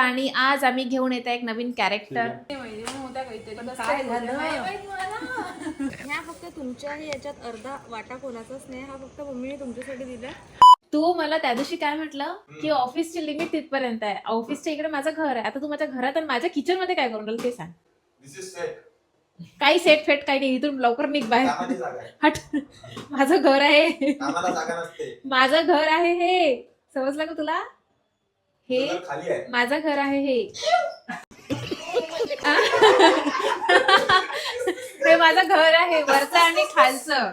आणि आज आम्ही घेऊन येत आहे एक नवीन कॅरेक्टर काय झालं? ह्या फक्त तुमच्या याच्यात अर्धा वाटा कोणाचाच नाही हा फक्त मम्मीने तुमच्यासाठी दिला तू मला त्या दिवशी काय म्हटलं? की ऑफिसची लिमिट तिथपर्यंत आहे. ऑफिसच्या इकडे माझं घर आहे. आता तू माझ्या घरात आणि माझ्या किचनमध्ये काय करून राहिलं ते सांग. काही सेट फेट काही नाही. इथून लवकर निघ बाहेर. कामाची जागा आहे. हट. माझं घर आहे. कामाला जागा नसते. माझं घर आहे हे. समजलं का तुला? हे खाली आहे. माझं घर आहे हे. हे माझं घर आहे वरचं आणि खालचं.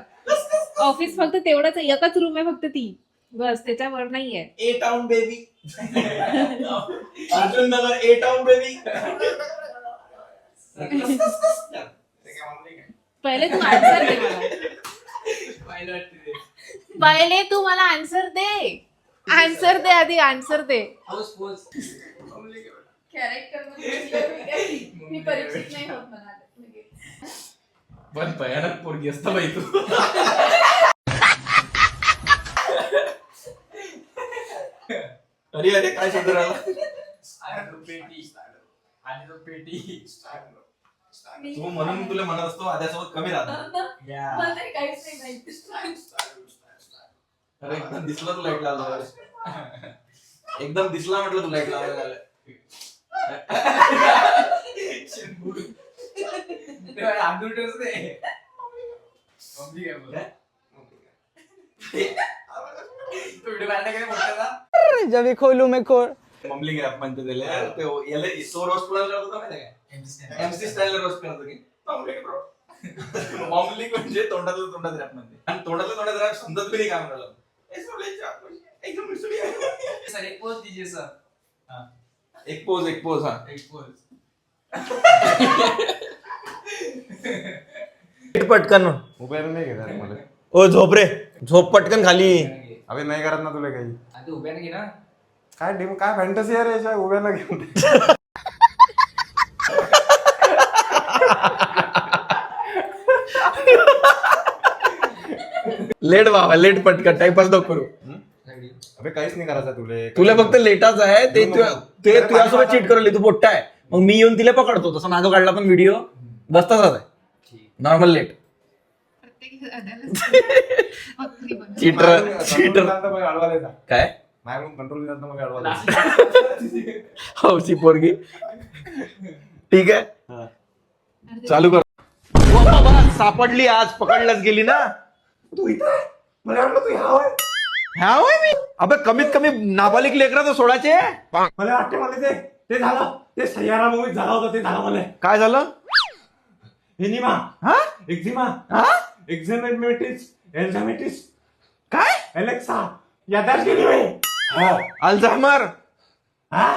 ऑफिस फक्त तेवढंच. एकच रूम आहे फक्त ती. बस त्याच्यावर नाहीये. A town baby Arjun Nagar A town baby पहिले तू आन्सर दे मला. पहिले तू मला आन्सर दे. आन्सर दे आधी आन्सर दे. कॅरेक्टर मी परीक्षित नाही होत मला पण भयानक पोरगी असतं बाई तू. अरे अरे काय शोधू तो पेटी आणि तो पेटी तू म्हणून तुला म्हणत असतो आद्यासोबत कमी राहतो. अरे एकदम दिसला तू लाइट लावला एकदम दिसला म्हटलं तू लाइट लावला आंदूटच मम्मी काय काय मोठा जब खोलू। मैं खोल ममली गॅप म्हणते त्याला ते याला तो रोस्ट कोणाला करत होता माहिती आहे का एमसी स्टाईल रोस्ट करतो की bro. ममली म्हणजे तोंडातलं तोंडात रॅप म्हणते आणि तोंडातलं तोंडात रॅप समजत बी नाही काय म्हणाला एकदम मिसळी आहे. सर एक पोच दीजिए सर एक पोज एक पोज हा एक पोच पटकन. मोबाईल नाही घेणार मला. ओ झोप रे. झोप पटकन खाली. अबे नाही करत ना तुला काही. आता उभ्याने घे ना. काय डिम काय फॅन्टसी आहे रे याच्या? उभ्याला घेऊन लेट बाबा लेट पटकन टाइमपास नको करू. अबे काहीच नाही करायचं तुले. तुला फक्त लेटाच आहे ते तुझ्या- ते तुझ्यासोबत चीट करवली तू पोट्टा आहे. मग मी येऊन तिला पकडतो तसा मागं काढला पण व्हिडिओ बस तसाच आहे. नॉर्मल लेट चीटर चीटर अडवायला जा काय? माझ्याकडून कंट्रोल करत मग अडवायला हौशी पोरगी. ठीक आहे? चालू कर. सापडली आज पकडल्याच गेली ना. तू इथं आहे? मला वाटलं तू ह्या आहे. ह्या होय मी? अबे कमीत कमी नाबालिक लेकरा तर सोडायचे. मला वाटते मला ते ते झालं. ते सह्यारा मूवीत झाला होता ते झालं मला. काय झालं? एनिमा. हा? एक्झिमा. हा? एक्झामेटिस एल्झामेटिस काय? एलेक्सा यादाच गेली बाई हो. अल्झायमर. हा?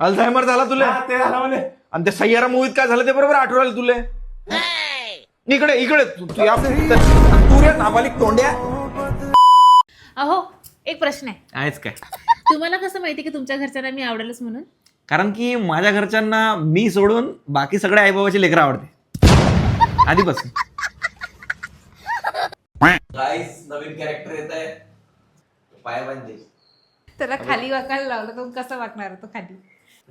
अल्झायमर झाला तुला? हा, ते झालं मला. आणि ते सय्यारा मूवीत काय झालं ते बरोबर आठवण आलं तुले? इकडे इकडे. तू तू या. तू रे नाबालिक तोंड्या? अहो एक प्रश्न आहे. आहेच काय? तुम्हाला कसं माहिती की तुमच्या घरच्यांना मी आवडेलच म्हणून? कारण की माझ्या घरच्यांना मी सोडून बाकी सगळे आईबाबाचे लेकरं आवडते. आधीपासून. गाईस नवीन कॅरेक्टर येत आहे. त्याला खाली वाकायला लावलं तर कसं वागणार तो खाली?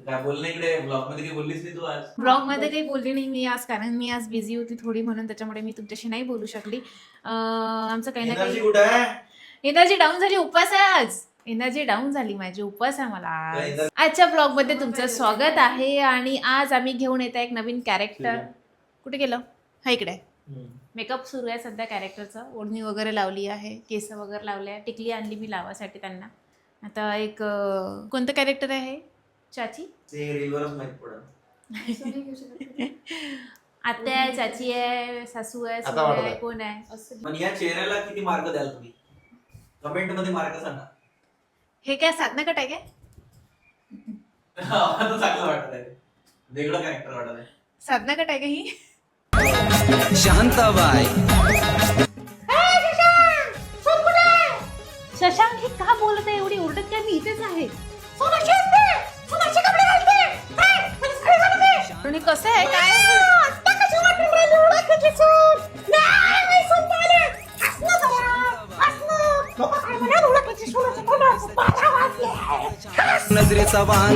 काय बोलणं इकडे? ब्लॉगमध्ये काही बोललीस नाही तू आज. ब्लॉगमध्ये काही बोलली नाही मी आज कारण मी आज बिझी होती थोडी म्हणून त्याच्यामुळे मी तुमच्याशी नाही बोलू शकली. अं, आमचं काही ना एनर्जी काही कुठे आहे? एनर्जी डाऊन झाली उपवास आहे आज. एनर्जी डाऊन झाली माझी उपवास आहे मला आज. energy- आजच्या ब्लॉगमध्ये तुमचं स्वागत आहे आणि आज आम्ही घेऊन येत आहे एक नवीन कॅरेक्टर कुठे गेलं? हा इकडे. मेकअप सुरू आहे सध्या कॅरेक्टरचा ओढणी वगैरे लावली आहे केस वगैरे लावले आहे. टिकली आणली मी लावासाठी त्यांना. आता एक अं, कोणतं कॅरेक्टर आहे चाची? ते रीलवरच माहीत पडत आत्या आहे चाची आहे सासू आहे आता सून आहे. कोण आहे? पण या चेहऱ्याला किती मार्क द्याल तुम्ही? कमेंटमध्ये मार्क सांगा. हे काय साधना कट आहे काय? आता चांगलं वाटत आहे. वेगळं कॅरेक्टर वाटत आहे. साधना कट आहे का ही? शांताबाई. शशांक हे का बोलत आहे? एवढी ओरडत काय? मी इथेच आहे.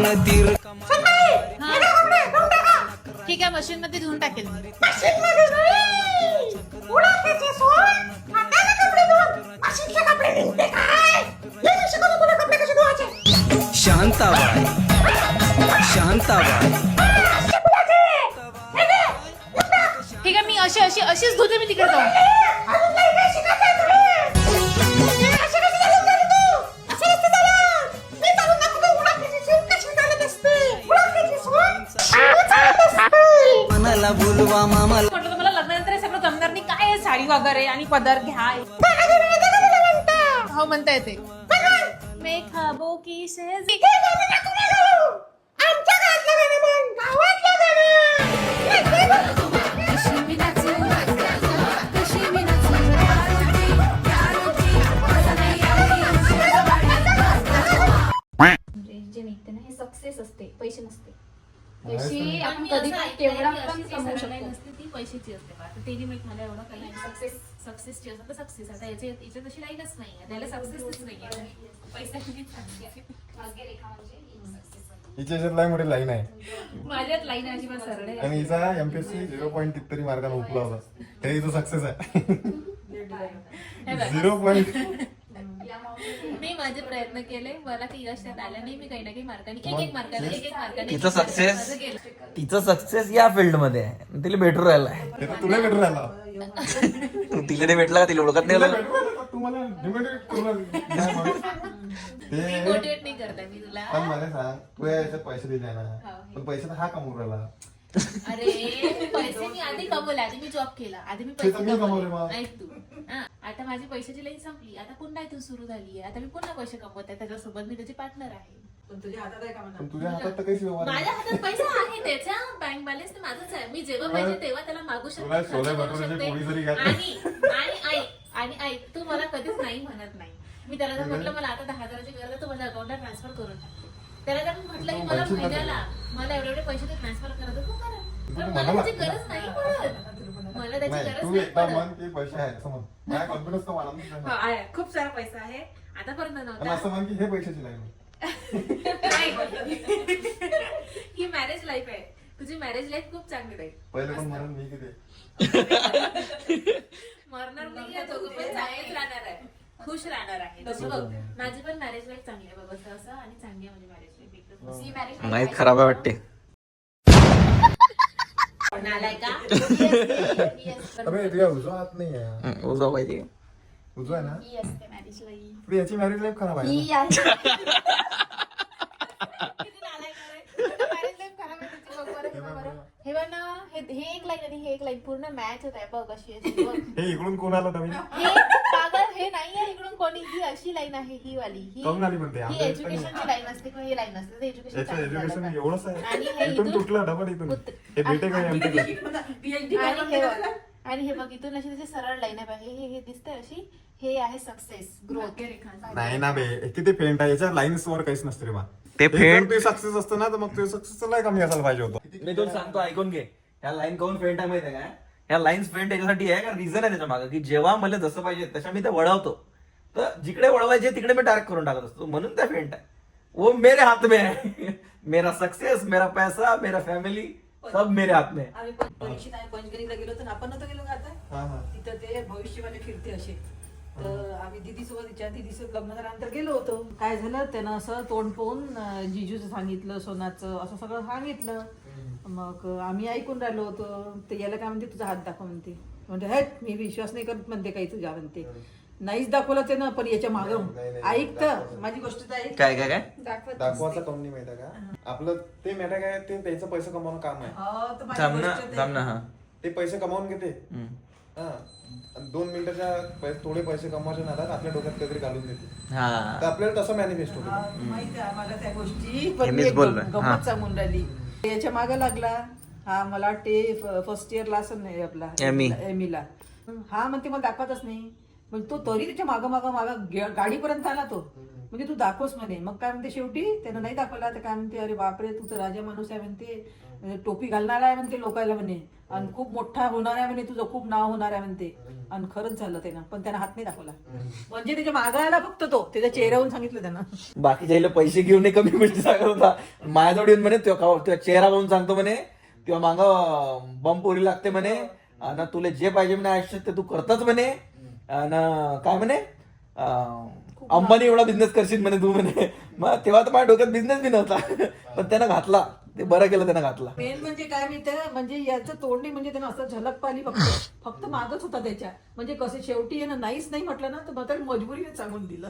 कमाल तीर ठीक आहे मशीन मध्ये धुवून टाकेल शांताबाई शांताबाई. ठीक आहे मी अशी अशी अशीच धुते मी तिकडे जाऊन. साडी वगैरे आणि पदर घ्या. हो म्हणता येते. मैं खाबो की शेज म्हणजे जे निघते ना हे सक्सेस असते पैसे नसते. पैसे आपण कधी केवढा पण कमवू शकतो. पैशाची असते बा. आता तेली माहीत मला एवढं काही सक्सेस सक्सेसची असं तर सक्सेस आता याच्या याच्यात अशी लाईनच नाही आहे त्याला सक्सेसच नाही आहे पैसा आहे. हिच्या याच्यात लय मोठी लाईन आहे. माझ्यात लाईन अजिबात सरळ आहे आणि हिचा एमपीएससी झिरो पॉईंट कितीतरी मार्काने उपला होता ते हिचं सक्सेस आहे. हे. झिरो पॉईंट मी माझे प्रयत्न केले मला काही यश त्यात आलं नाही मी काही ना काही मार्काने एक एक मार्काने एक एक मार्काने तिचं गेलं. तिचं सक्सेस या फील्डमध्ये आहे तिला भेटू राहिलाय ते तर तुला भेटून राहिला तिला ते भेटला का तिला ओळखत नाही तुला आलं? भेटून राहिला, मला demotivate करू लागली. नाही मग. मी ते मोटिवेट नाही करताय मी तुला पण मला सांग तू या याच्यात पैसे दिले ना पण पैसे तर हा कमवून राहिला अरे पैसे मी आधी कमवले. आधी मी जॉब केला. आधी मी ते पैसे तर मी कमवले कमवले. मग. ऐक तू. हा, आता माझी पैशाची लाईन संपली. आता पुन्हा इथून सुरू झाली आहे आता मी पुन्हा पैसे कमवत आहे. त्याच्यासोबत मी त्याची पार्टनर आहे. पण तुझ्या हातात तर काहीच व्यवहार नाही. माझ्या हातात पैसा आहे त्याच्या बँक बॅलन्स तर माझंच आहे. मी जेव्हा पाहिजे तेव्हा त्याला मागू तुला शकते. छोले जरी घातली. आणि आणि ऐक आणि ऐक तू मला कधीच नाही म्हणत नाही. मी त्याला जर म्हटलं मला आता दहा हजाराची गरज आहे तू माझ्या अकाउंटला ट्रान्सफर करून टाकते त्याला जर म्हटलं की मला महिन्याला मला एवढे एवढे पैसे ते ट्रान्सफर करत तू करा. पण. मला त्याची गरज नाही पडत. मला त्याची नाही गरज तू नाही एकदा पडत. म्हण की पैसे आहेत असं म्हण माझ्या कॉन्फिडन्स तर वाढला हो, आहे. खूप सारा पैसा आहे. आतापर्यंत नव्हता. असं म्हण की हे पैशाची. ही मॅरेज लाईफ आहे. तुझी मॅरेज लाईफ खूप चांगली राहील पहिले पण म्हणून मी किती मरणार नाही दोघं पण चांगलेच राहणार आहे. खुश राहणार आहे. तसं बघ माझी पण मॅरेज लाईफ चांगली आहे बघ असं असं आणि चांगली आहे माझी मॅरेज लाईफ एकदम सी marriage माहीत खराब आहे वाटते. नालाय का? अबे तुझ्या उजवा हात नाही आहे हं, उजवा पाहिजे. उजवा आहे ना? ही असते. पण याची मॅरेज लाईफ खराब आहे ही. आहे. हे बघ ना हे हे एक लाईन आणि हे एक लाईन पूर्ण मॅच होत आहे बघ अशी अशी बघ. हे इकडून कोण आलं नवीन? हे पागल हे नाही आहे इकडून कोणी. ही अशी लाईन आहे ही वाली. ही म्हणते? ही आमच्या इथं एज्युकेशनची लाईन असते किंवा ही लाईन असते. एज्युकेशन याचं एज्युकेशन एवढंच आणि हे आहे इथून इथून तुटलं डबल इथून. उत- हे भेटे काय एमटेक आणि हे बघ आणि हे बघ इथून अशी त्याची सरळ लाईन आहे बघ. हे हे हे दिसतंय अशी. हे आहे सक्सेस ग्रोथ नाही ना बे किती फेंट आहे. याच्या लाईन्स वर काहीच नसते रे बा. ते फेंट- ते सक्सेस असतं ना तर मग ते सक्सेस लय कमी असायला पाहिजे होतं. मी तुला सांगतो ऐकून घे. ह्या लाईन काऊन फेंट आहे माहिती आहे का? ह्या लाईन्स फेंट याच्यासाठी आहे का रिझन आहे त्याच्यामागे की जेव्हा मला जसं पाहिजे तशा मी ते वळवतो. तर जिकडे वळवायचे तिकडे मी डायरेक्ट करून टाकत असतो. म्हणून त्या फेंट आहे. वो मेरे हाथ में है मेरा सक्सेस मेरा पैसा मेरा फॅमिली सब मेरे हाथ में है. आम्ही पण परीक्षित आहे पंचगणीला गेलो तर आपण नव्हतं गेलो का आता? हा, हा. तिथं ते भविष्यवाणी फिरते असे. तर आम्ही दिदी सोबत तिच्या दिदी सोबत लग्न झाल्यानंतर गेलो होतो. काय झालं? त्यानं असं तोंड पाहून जिजूचं सांगितलं सोनाचं असं सगळं सांगितलं. मग आम्ही ऐकून राहिलो होतो. ते याला काय म्हणते? तुझा हात दाखव म्हणते. म्हणते हट मी विश्वास नाही करत म्हणते काही तुझ्या म्हणते. नाहीच दाखवलं ते ना पण याच्या माग नाही, नाही, ऐक तर. माझी गोष्ट काय काय काय? दाखवत दाखवायचं कम नाही माहिती का? आपलं ते मॅटर काय ते त्याचं पैसे कमावणं काम आहे. हो, थांब ना थांब ना हा. ते पैसे कमावून घेते. हं. आणि दोन मिनिटाच्या पै- थोडे पैसे कमवायच्या नादात आपल्या डोक्यात काहीतरी घालून देते हा तर आपल्याला तसं मॅनिफेस्ट होतं माहिती आहे आम्हाला त्या गोष्टी हे पण मीच मी एक बोललोय. गम- हा. गंमत सांगून राहिली याच्या मागे लागला हा मला वाटते फर्स्ट इयरला असं नाही आपला एमी. एमीला हा म्हणते मला दाखवतच नाही पण तो तरी त्याच्या मागं मागं मागं गे- गाडीपर्यंत आला तो म्हणजे तू दाखवस म्हणे. मग काय म्हणते शेवटी? त्यानं नाही दाखवला तर काय म्हणते? अरे बापरे तू तर राजा माणूस आहे म्हणते. टोपी घालणार आहे म्हणते लोकायला म्हणे. आणि खूप मोठा होणार आहे म्हणे तुझं खूप नाव होणार आहे म्हणते. आणि खरंच झालं त्यानं. पण त्यानं हात नाही दाखवला. म्हणजे त्याच्या मागं आला फक्त तो. त्याच्या चेहऱ्यावरून सांगितलं त्यानं. बाकीच्या इला पैसे घेऊन कमी मिळते सांगत होता. माझ्याजवळ येऊन म्हणे तो चेहरा बघून सांगतो म्हणे किंवा माग बंपोरी लागते म्हणे. आणि तुला जे पाहिजे म्हणे आयुष्यात ते तू करतच म्हणे. आणि काय म्हणे? अं, अंबानी एवढा बिझनेस करशील म्हणे तू म्हणे. मग तेव्हा तर माझ्या डोक्यात बिझनेस बी नव्हता. पण त्यानं घातला. ते बरं केलं त्यानं घातला. मेन म्हणजे काय माहितीये म्हणजे याचं तोंड नाही म्हणजे त्यानं असं झलक पाहिली फक्त. फक्त मागच होता त्याच्या. म्हणजे कसं शेवटी यानं नाहीच नाही म्हटलं ना तर मग त्याला मजबुरीने सांगून दिलं.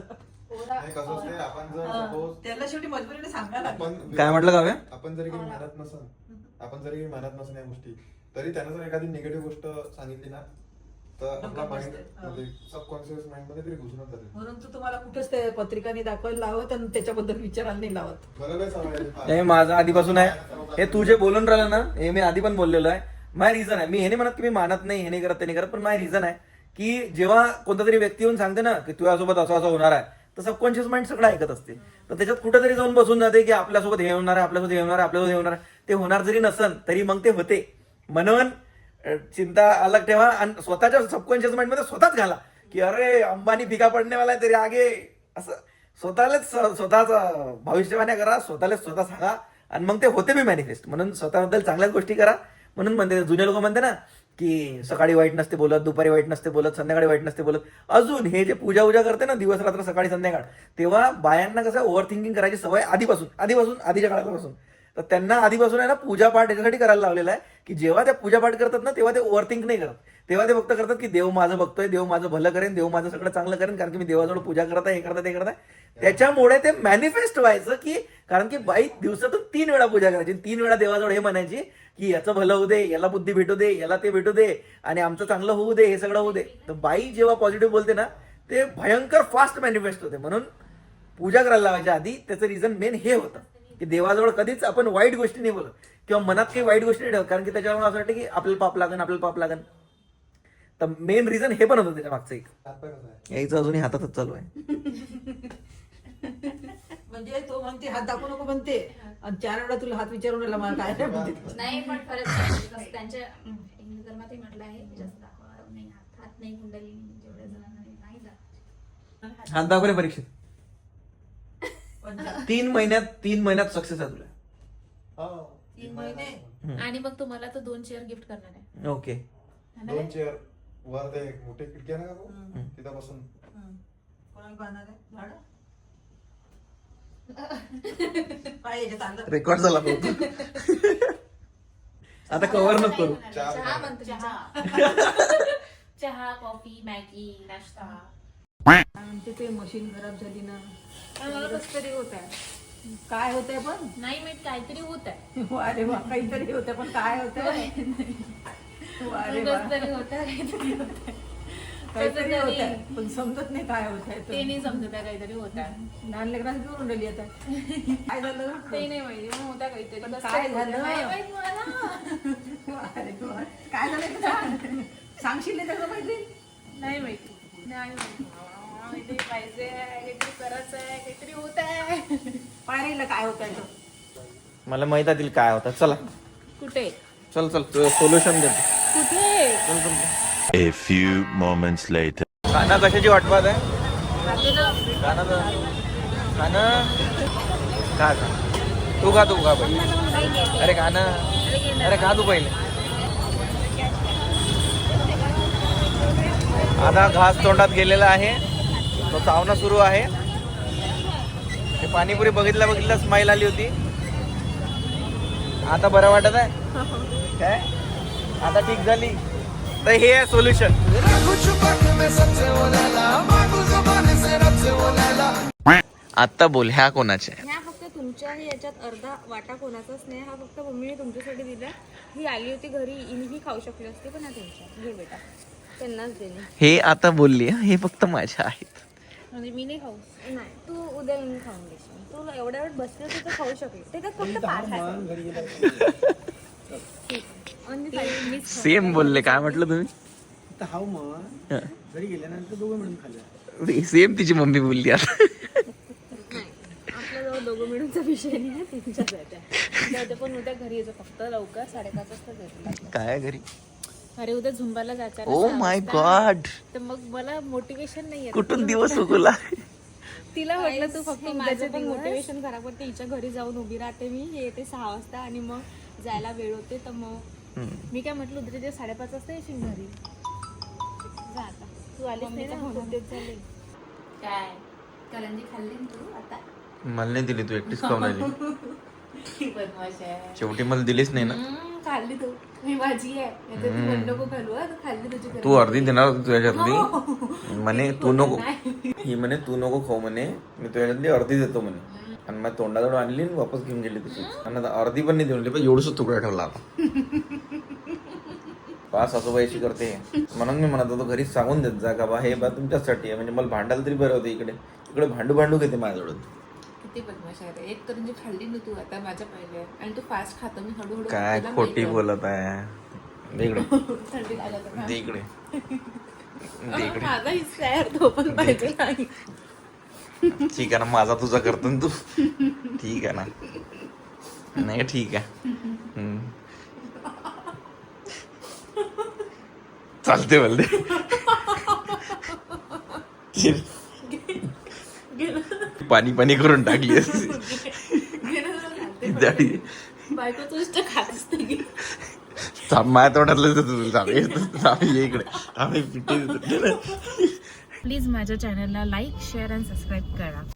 नाही, कसं असते आपण जर suppose त्याला शेवटी मजबुरीने सांगायला लागलं. आपण काय म्हटलं काव्या? आपण जरी काही म्हणत नसन आपण जरी काही म्हणत नसन या गोष्टी तरी त्यानं जर एखादी निगेटिव्ह गोष्ट सांगितली ना तर आपला डोक्यात माइंड बसते. मध्ये सबकॉन्शियस माइंडमध्ये तरी घुसूनच जाते. म्हणून तू तुम्हाला कुठेच ते पत्रिकांनी दाखवायला लावत आणि त्याच्याबद्दल विचारायला नाही लावत. हे माझं आधीपासून आहे. हे तू जे बोलून राहिलं ना हे मी आधी पण बोललेलो आहे. माय रिझन आहे. मी हे नाही म्हणत की मी मानत नाही हे नाही करत ते नाही करत पण माय रिझन आहे की जेव्हा कोणता तरी व्यक्ती येऊन सांगते ना की तुझ्यासोबत असं असं होणार आहे तर सबकॉन्शियस माइंड सगळं ऐकत असते. तर त्याच्यात कुठेतरी जाऊन बसून जाते की आपल्यासोबत हे होणार आहे आपल्यासोबत हे होणार आहे आपल्यासोबत हे होणार आहे. ते होणार जरी नसन तरी मग ते होते. म्हणून चिंता अलग ठेवा आणि स्वतःच्या सबकॉन्शियस माइंडमध्ये स्वतःच घाला. की अरे अंबानी फिका पडणे वाला तरी आगे. असं स्वतःलाच स्वतःच भविष्यवाण्या करा स्वतःलाच स्वतः सांगा आणि मग ते होते बी मॅनिफेस्ट म्हणून स्वतःबद्दल चांगल्याच गोष्टी करा. म्हणून म्हणते जुने लोक म्हणते ना की सकाळी वाईट नसते बोलत दुपारी वाईट नसते बोलत संध्याकाळी वाईट नसते बोलत. अजून हे जे पूजा उजा करते ना दिवस रात्र सकाळी संध्याकाळ तेव्हा बायांना कसं ओव्हर थिंकिंग करायची सवय आधीपासून आधीपासून आधीच्या काळापासून. तर त्यांना आधीपासून आहे ना पूजापाठ याच्यासाठी करायला लावलेला आहे की जेव्हा त्या पूजापाठ करतात ना तेव्हा ते ओव्हरथिंक नाही करत. तेव्हा ते फक्त करतात की देव माझं बघतोय देव माझं भलं करेन देव माझं सगळं चांगलं करेन कारण की मी देवाजवळ पूजा करत आहे हे करत ते करत आहे. त्याच्यामुळे ते मॅनिफेस्ट व्हायचं की कारण की बाई दिवसातून तीन वेळा पूजा करायची तीन वेळा देवाजवळ हे म्हणायची की याचं भलं होऊ दे याला बुद्धी भेटू दे याला ते भेटू दे आणि आमचं चांगलं होऊ दे हे सगळं होऊ दे. तर बाई जेव्हा पॉझिटिव्ह बोलते ना ते भयंकर फास्ट मॅनिफेस्ट होते. म्हणून पूजा करायला लावायच्या आधी त्याचं रिझन मेन हे होतं. की देवाजवळ कधीच आपण वाईट गोष्टी नाही बोलत. किंवा मनात काही वाईट गोष्टी नाही ठेवत. कारण की त्याच्यामुळे असं वाटतं की आपल्याला पाप लागन आपल्याला पाप लागन. तर मेन रिझन हे पण होतं त्याच्या मागचं एक. यायचं अजूनही हातातच चालू आहे. म्हणजे तो म्हणते हात दाखवू नको म्हणते. आणि चार वेळा तुला हात विचारून राहिला मला काय नाही म्हणते नाही पण खरंच त्यांच्या हिंदू धर्मातही म्हटलं आहे जास्त दाखवा नाही हात हात नाही कुंडली जेवढ्या जणांना नाही. हात दाखवले परीक्षेत. तीन महिन्यात तीन महिन्यात सक्सेस आहे तुला. हा. तीन महिने. आणि मग तुम्हाला तो दोन चेअर गिफ्ट करणार आहे. ओके दोन चेअर वर ते मोठे खिडकी आहे ना का भाऊ? तिथं बसून कोणाला पाहणार आहे? झाड? आलं रेकॉर्ड झाला भाऊ. आता कव्हर नको करू. चहा. म्हणतो चहा. चहा. कॉफी मॅगी नाश्ता. म्हणते ते मशीन खराब झाली ना. मला कसं तरी होत आहे. काय होतंय पण? नाही माहीत काहीतरी होत आहे. अरे वा काहीतरी होतं पण काय होतंय अरे वा. कसं तरी होत आहे काहीतरी होत आहे. होत. आहे पण समजत नाही काय होत ते आहे नाही समजत आहे काहीतरी होत आहे. लहान लेकरांची करून राहिली आता. काय झालं? ते नाही माहिती होत्या काहीतरी. कसं काय. झालं? नाही माहीत मला. अरे वा. काय झालं? ते सांग. सांगशील नाही त्याचं माहिती? नाही माहिती. नाही. माहिती काहीतरी पाहिजे काहीतरी करायचं आहे काहीतरी होत आहे. पाय राहिलं काय होत आहे मला माहीत आहे काय होतं. चला. कुठे? चल चल. सोल्युशन देतो. कुठे? A few moments later. खाना कशाची वाटपात आहे? खाना खाना खा खा. तू खा तू खा पहिले. अरे ना अरे खा तू पहिले. आता घास तोंडात गेलेला आहे. तो चावणं सुरू आहे. ते पाणीपुरी बघितल्या बघितल्या स्माईल आली होती. आता बरं वाटत आहे? काय? आता ठीक झाली. तर हे आहे सोल्युशन आत्ता बोल ह्या कोणाचे ह्या फक्त तुमच्याही याच्यात अर्धा वाटा कोणाचाच नाही हा फक्त मम्मीने तुमच्यासाठी दिला. ही आली होती घरी हिने ही खाऊ शकली असती पण हा तुमच्या. घे बेटा. त्यांनाच हे आता बोलली हं, हे फक्त माझ्या आहेत. म्हणजे मी नाही खाऊ. नाही तू उद्या येऊन खाऊन घेशील तू एवढ्या वेळ बसले तर खाऊ शकली. त्याच्यात फक्त पाच आहे आणि मीच सेम बोलले काय म्हटलं तुम्ही? हाव मग. घरी गेल्यानंतर दोघं मिळून खाल्लं. सेम तिची मम्मी बोलली आता. नाही आपल्याजवळ दोघं मिळूनचा विषय नाही आहे तुमच्याच आहे त्या. जाऊ दे, पण उद्या घरी यायचं फक्त लवकर साडेपाच वाजता जायचं. काय घरी? अरे उद्या झुंबाला जायचं ओ माय. गॉड तर मग मला मोटिवेशन नाही येत. कुठून दिवस उगवला? तिला म्हटलं तू फक्त माझं पण मोटिवेशन खराब करते हिच्या घरी जाऊन उभी राहते मी. हे येते सहा वाजता आणि मग जायला वेळ होते तर मग. मी काय म्हटलं होतं ते साडेपाच वाजता येशील घरी? जा आता. तू आलीस नाही ना? तेच झाले. काय? करंजी खाल्ली ना तू आता? मला नाही दिली तू एकटीच खाऊन आली शेवटी मला दिलीच नाही ना. खाल्ली तू. मी माझी आहे. नाहीतर तू पण नको हा, खाल्ली तुझी. तू अर्धी देणार होती तुझ्याच्यातली म्हणे तू नको. ही म्हणे तू नको खाऊ म्हणे. मी तुझ्याच्यातली अर्धी देतो म्हणे. आणि मग तोंडाजवळ आणली आणि वापस घेऊन गेली तशीच आणि आता अर्धी पण नाही देऊन दिली पण एवढंच तुकडा ठेवला आता. सासूबाईची करते. म्हणून मी म्हणत होतो घरी सांगून देत जा का बा? हे बा तुमच्यासाठी आहे. म्हणजे मला भांडायला तरी बरं होतं इकडे. इकडे भांडू भांडू घेते माझ्याजवळ. किती बदमाश आहे. एक करंजी खाल्ली ना तू आता माझ्या पहिले आणि तू फास्ट खातो मी हळूहळू काय खोटी. बोलत आहे. इकडे. माझा हिस्सा आहे तो पण पाहिजे नाही. ठीक आहे ना माझा तुझा करतो ना तू. ठीक आहे ना. नाही ठीक आहे. चालते बोलते. पाणी पाणी करून टाकली असती. थांब, माझ्या तोंडातलं इकडे आम्ही. प्लीज माझ्या चॅनलला लाईक शेअर आणि सबस्क्राईब करा